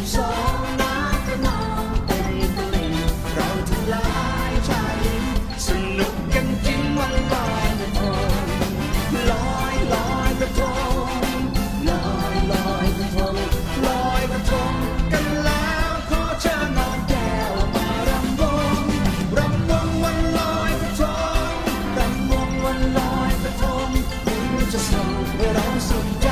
สิบสองน้ำก็นองเต็มตลิ่งเราทั้งหลายชายหญิงสนุกกันจริงวันลอยกระทงลอยลอยกระทงลอยลอยกระทงลอยกระทงกันแล้วขอเชิญน้องแก้วมารำวงรำวงวันลอยกระทงรำวงวันลอยกระทงคุณจะส่งให้เราสุข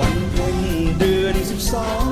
วันเพ็ญเดือนสิบสอง